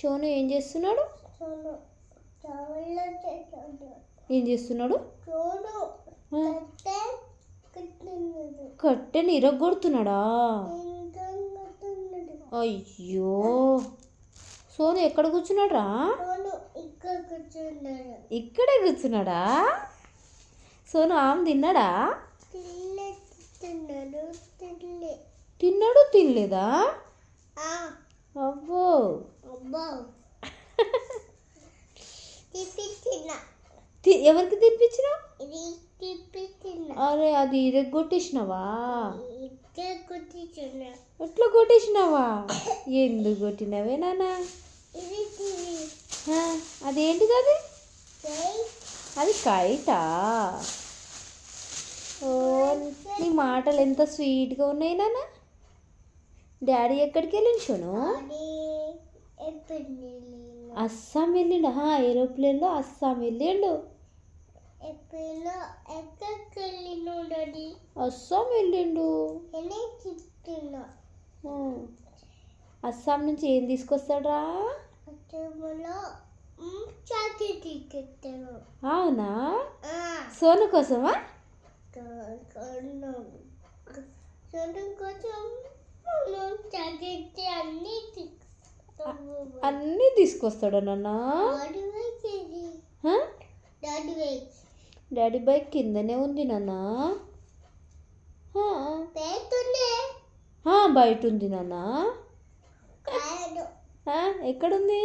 షోను ఏం చేస్తున్నాడు? ఏం చేస్తున్నాడు? కట్టెని ఇరగొడుతున్నాడా? అయ్యో! సోను ఎక్కడ కూర్చున్నాడు. ఇక్కడ కూర్చున్నాడు? సోను ఆమె తిన్నాడా? తిన్నాడు తినలేదా? ఆ. ఎవరికి తినిపించినా అరే అది ఇరగొట్టేసినావా ఎట్లా కొట్టేసినావా? ఎందుకు కొట్టినవే ఆ, అదేంటిది అది? అది కైటా? ఓ నీ మాటలు ఎంత స్వీట్గా ఉన్నాయి నాన్న? డాడీ ఎక్కడికి ఎప్పుడు అస్సాం వెళ్ళిండు. ఏరోప్లేన్లో అస్సాం వెళ్ళిండు. అస్సాం వెళ్ళిండు. అస్సాం నుంచి ఏం టికెట్టాను అవునా? సోను కోసమా? చూడడం కోసం అన్ని అన్నీ తీసుకొస్తాడా నాన్న? డాడీ బైక్ కిందనే ఉంది నాన్న. బయట ఉంది నాన్న. ఎక్కడుంది?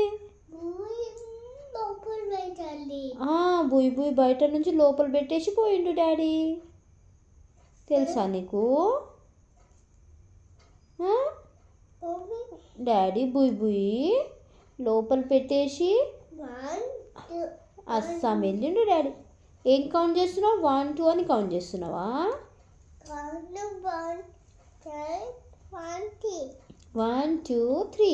బుయ్ బుయ్ బయట నుంచి లోపల పెట్టేసి పోయిండు డాడీ. తెలుసా నీకు? డాడీ బుయ్ బుయ్ లోపల పెట్టేసి అస్సాం వెళ్ళిండు డాడీ. ఏం కౌంట్ చేస్తున్నావు? వన్ టూ అని కౌంట్ చేస్తున్నావా? One two three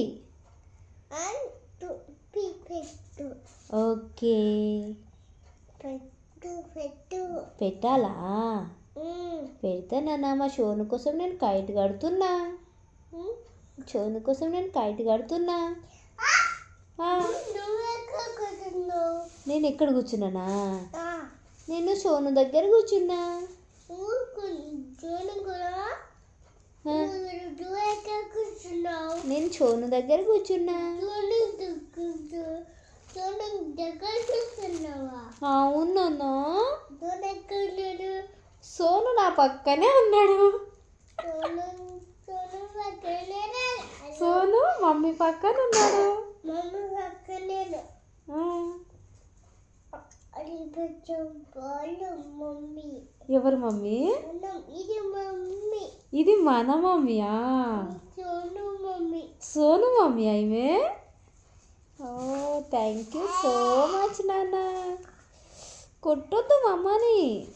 okay. పెట్టు పెట్టు పెట్టాలా? ఉమ్, పెడితే నాన్న మా షోను కోసం నేను కైట్ కడుతున్నా. ఉమ్. షోను కోసం నేను కైట్ కడుతున్నా. నేను ఎక్కడ కూర్చున్నానా? నేను షోను దగ్గర కూర్చున్నా. నేను షోను దగ్గర కూర్చున్నా. అవును సోను నా పక్కనే ఉన్నాడు. సోను మమ్మీ పక్కన ఉన్నాడు. ఎవరు మమ్మీ? ఇది మన మమ్మీయా? సోను మమ్మీ. అయిమే ఓ థ్యాంక్ యూ సో మచ్ నాన్న. కొట్టొద్దు మమ్మని.